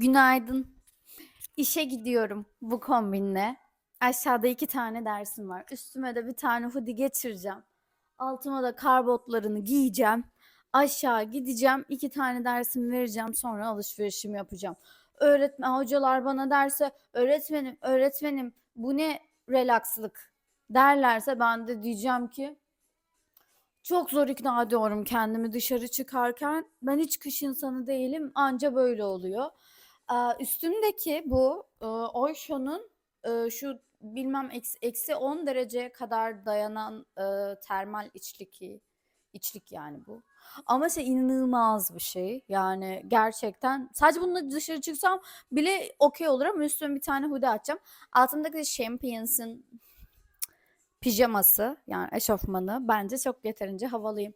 Günaydın. İşe gidiyorum bu kombinle. Aşağıda iki tane dersim var. Üstüme de bir tane hoodie geçireceğim. Altıma da kar botlarını giyeceğim. Aşağı gideceğim. iki tane dersimi vereceğim. Sonra alışverişimi yapacağım. Öğretmen hocalar bana derse öğretmenim öğretmenim bu ne relakslık derlerse ben de diyeceğim ki çok zor ikna ediyorum kendimi dışarı çıkarken. Ben hiç kış insanı değilim. Anca böyle oluyor. Aaa, üstümdeki bu, ııı, Oysho'nun, ııı, şu bilmem eksi eksi 10 dereceye kadar dayanan, ııı, termal içlik içlik yani bu. Ama şey inanılmaz bir şey. Yani gerçekten sadece bununla dışarı çıksam bile okay olur ama üstüme bir tane hoodie atacağım. Altımdaki Champions'ın pijaması yani eşofmanı. Bence çok yeterince havalıyım.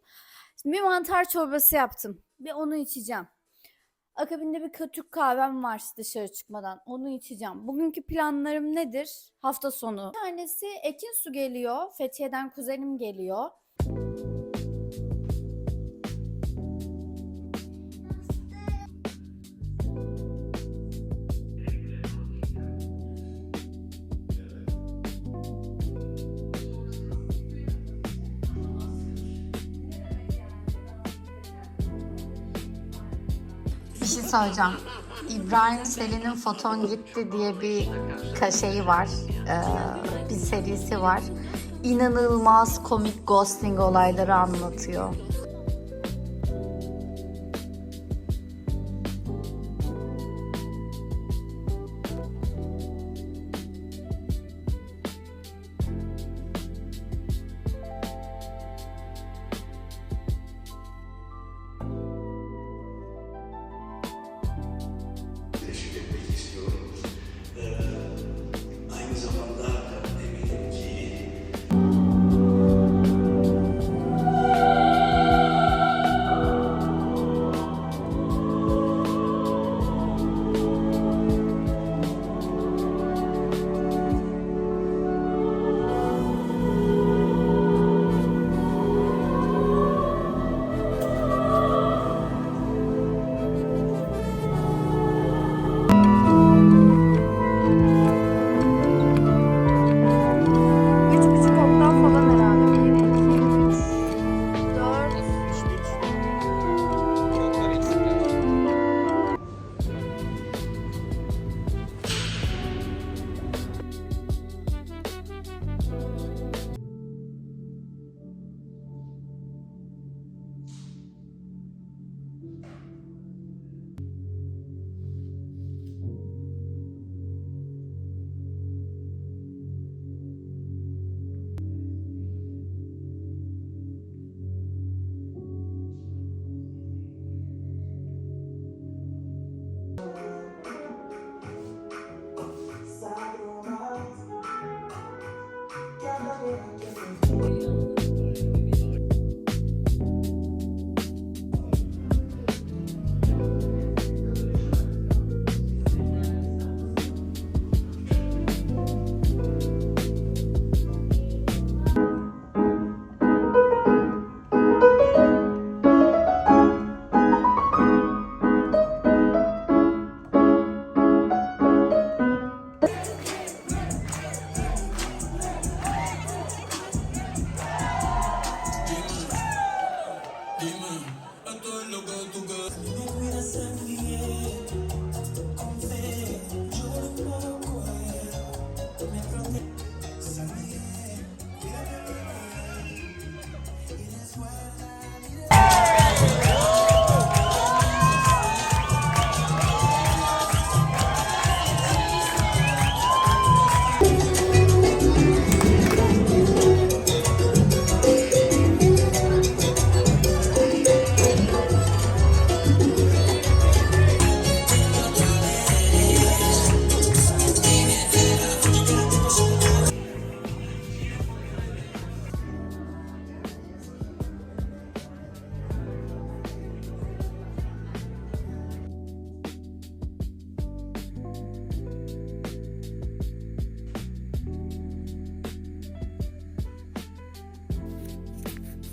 Şimdi bir mantar çorbası yaptım. Bir onu içeceğim. Akabinde bir Türk kahvem var dışarı çıkmadan. Onu içeceğim. Bugünkü planlarım nedir? Hafta sonu. Bir tanesi Ekin Su geliyor. Fethiye'den kuzenim geliyor. Şey söyleyeceğim. İbrahim Selin'in Foton Gitti diye bir kaşeyi var. Ee, bir serisi var. İnanılmaz komik ghosting olayları anlatıyor.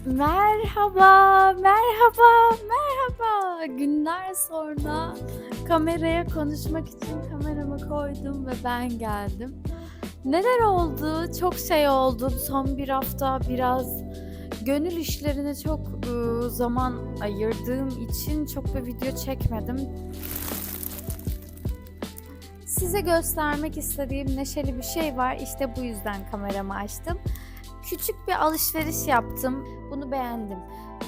Merhaba, merhaba, merhaba. Günler sonra kameraya konuşmak için kameramı koydum ve ben geldim. Neler oldu? Çok şey oldu. Son bir hafta biraz gönül işlerine çok ıı, zaman ayırdığım için çok bir video çekmedim. Size göstermek istediğim neşeli bir şey var. İşte bu yüzden kameramı açtım. Küçük bir alışveriş yaptım. Bunu beğendim.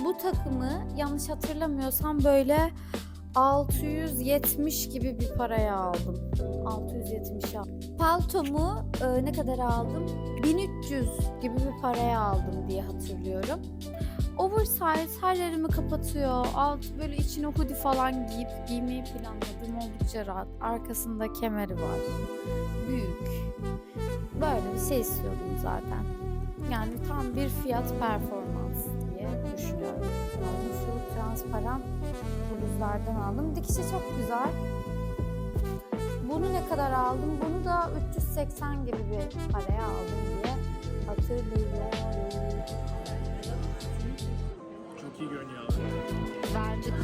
Bu takımı yanlış hatırlamıyorsam böyle 670 gibi bir paraya aldım. 670 aldım. Paltomu e, ne kadar aldım? 1300 gibi bir paraya aldım diye hatırlıyorum. Oversize her yerimi kapatıyor. Alt böyle içine hoodie falan giyip giymeyi planladım. Oldukça rahat. Arkasında kemeri var. Büyük. Böyle bir şey istiyordum zaten. Yani tam bir fiyat performans diye düşünüyorum. Yani şu transparan bluzlardan aldım. Dikişi çok güzel. Bunu ne kadar aldım? Bunu da 380 gibi bir paraya aldım diye hatırlıyorum. Çok iyi görünüyor. Verdik.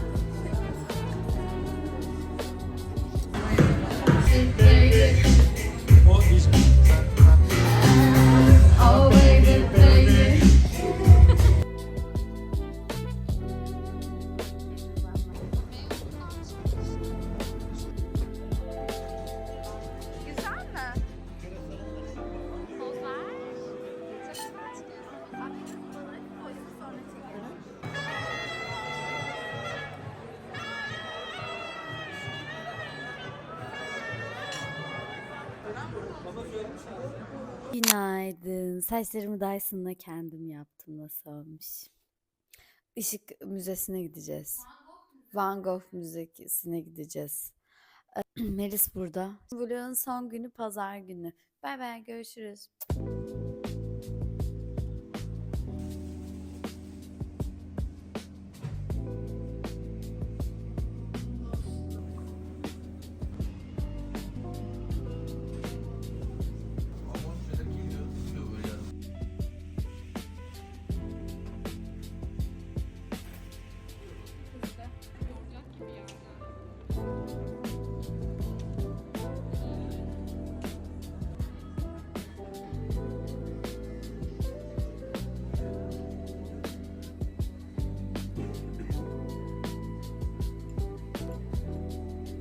Günaydın. Saçlarımı Dyson'la kendim yaptım. Nasıl olmuş? Işık Müzesi'ne gideceğiz. Van Gogh Müzesi'ne gideceğiz. Melis burada. Vlog'un son günü pazar günü. Bay bay görüşürüz.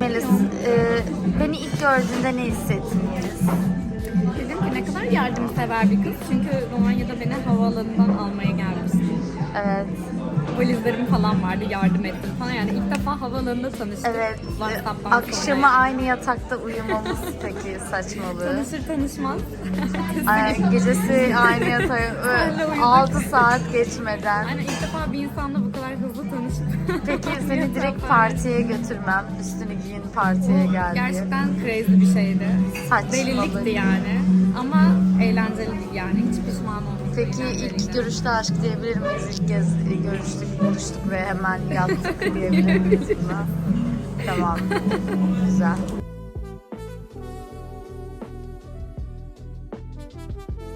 Melis, e, beni ilk gördüğünde ne hissettin Yeliz? Dedim ki ne kadar yardımsever bir kız. Çünkü Romanya'da beni havaalanından almaya gelmişti. Evet, Valizlerim falan vardı, yardım ettim falan. Yani ilk defa havaalanında tanıştık. evet. WhatsApp'tan Akşamı sonra. aynı yatakta uyumamız peki saçmalığı. Tanışır tanışmaz. Ay, gecesi aynı yatağa Senle uyuduk. 6 saat geçmeden. Yani ilk defa bir insanla bu Peki seni direkt partiye götürmem. Üstünü giyin partiye gel diye. Gerçekten crazy bir şeydi. Saçmalık. Delilikti yani. Ama eğlenceliydi yani. Hiç pişman olmadım. Peki ilk görüşte aşk diyebilir miyiz? İlk kez görüştük, buluştuk ve hemen yattık diyebilir miyiz buna? Tamam. Güzel.